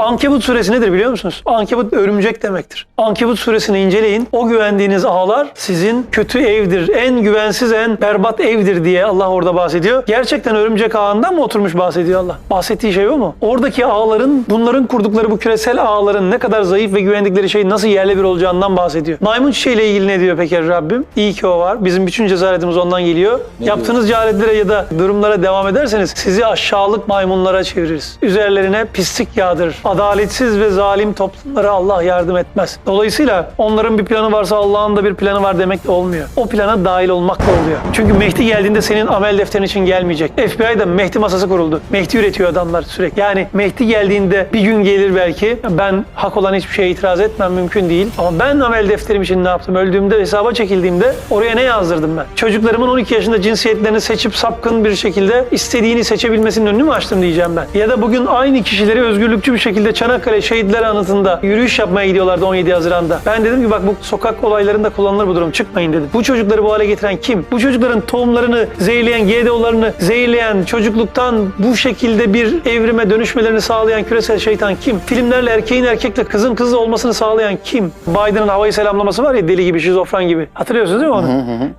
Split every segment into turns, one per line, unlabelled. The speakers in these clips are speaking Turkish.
Ankebut suresi nedir biliyor musunuz? Ankebut örümcek demektir. Ankebut suresini inceleyin. O güvendiğiniz ağlar sizin kötü evdir. En güvensiz, en berbat evdir diye Allah orada bahsediyor. Gerçekten örümcek ağından mı oturmuş bahsediyor Allah? Bahsettiği şey o mu? Oradaki ağların, bunların kurdukları bu küresel ağların ne kadar zayıf ve güvendikleri şey nasıl yerle bir olacağından bahsediyor. Maymun çiçeğiyle ilgili ne diyor peki Rabbim? İyi ki o var. Bizim bütün cesaretimiz ondan geliyor. Yaptığınız ceharetlere ya da durumlara devam ederseniz sizi aşağılık maymunlara çeviririz. Üzerlerine pislik yağdırır. Adaletsiz ve zalim toplumlara Allah yardım etmez. Dolayısıyla onların bir planı varsa Allah'ın da bir planı var demek de olmuyor. O plana dahil olmakla oluyor. Çünkü Mehdi geldiğinde senin amel defterin için gelmeyecek. FBI'da Mehdi masası kuruldu. Mehdi üretiyor adamlar sürekli. Yani Mehdi geldiğinde bir gün gelir belki. Ben hak olan hiçbir şeye itiraz etmem mümkün değil. Ama ben amel defterim için ne yaptım? Öldüğümde hesaba çekildiğimde oraya ne yazdırdım ben? Çocuklarımın 12 yaşında cinsiyetlerini seçip sapkın bir şekilde istediğini seçebilmesinin önünü mü açtım diyeceğim ben. Ya da bugün aynı kişileri özgürlükçü bir şekilde Çanakkale Şehitler Anıtı'nda yürüyüş yapmaya gidiyorlardı 17 Haziran'da. Ben dedim ki bak bu sokak olaylarında kullanılır bu durum çıkmayın dedim. Bu çocukları bu hale getiren kim? Bu çocukların tohumlarını zehirleyen, GDO'larını zehirleyen, çocukluktan bu şekilde bir evrime dönüşmelerini sağlayan küresel şeytan kim? Filmlerle erkeğin erkekle kızın kız olmasını sağlayan kim? Biden'ın havayı selamlaması var ya deli gibi, şizofren gibi. Hatırlıyorsunuz değil mi onu?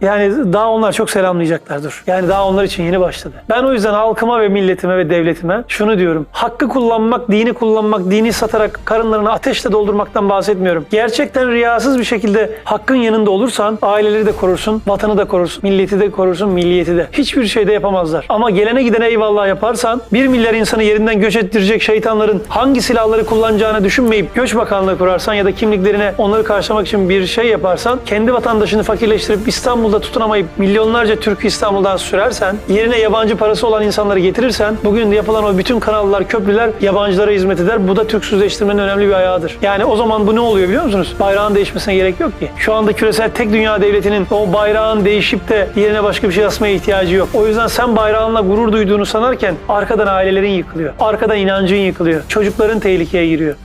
Yani daha onlar çok selamlayacaklar dur. Yani daha onlar için yeni başladı. Ben o yüzden halkıma ve milletime ve devletime şunu diyorum. Hakkı kullanmak, dini kullanmak, dini satarak karınlarını ateşle doldurmaktan bahsetmiyorum. Gerçekten riyasız bir şekilde hakkın yanında olursan aileleri de korursun, vatanı da korursun, milleti de korursun, milliyeti de. Hiçbir şey de yapamazlar. Ama gelene gidene eyvallah yaparsan bir milyar insanı yerinden göç ettirecek şeytanların hangi silahları kullanacağını düşünmeyip göç bakanlığı kurarsan ya da kimliklerine onları karşılamak için bir şey yaparsan kendi vatandaşını fakirleştirip İstanbul'da tutunamayıp milyonlarca Türk'ü İstanbul'dan sürersen yerine yabancı parası olan insanları getirirsen bugün yapılan o bütün kanallar, köprüler yabancılara hizmet eder. Bu da Türksüzleştirmenin önemli bir ayağıdır. Yani o zaman bu ne oluyor biliyor musunuz? Bayrağın değişmesine gerek yok ki. Şu anda küresel tek dünya devletinin o bayrağın değişip de yerine başka bir şey asmaya ihtiyacı yok. O yüzden sen bayrağınla gurur duyduğunu sanarken arkadan ailelerin yıkılıyor. Arkadan inancın yıkılıyor. Çocukların tehlikeye giriyor.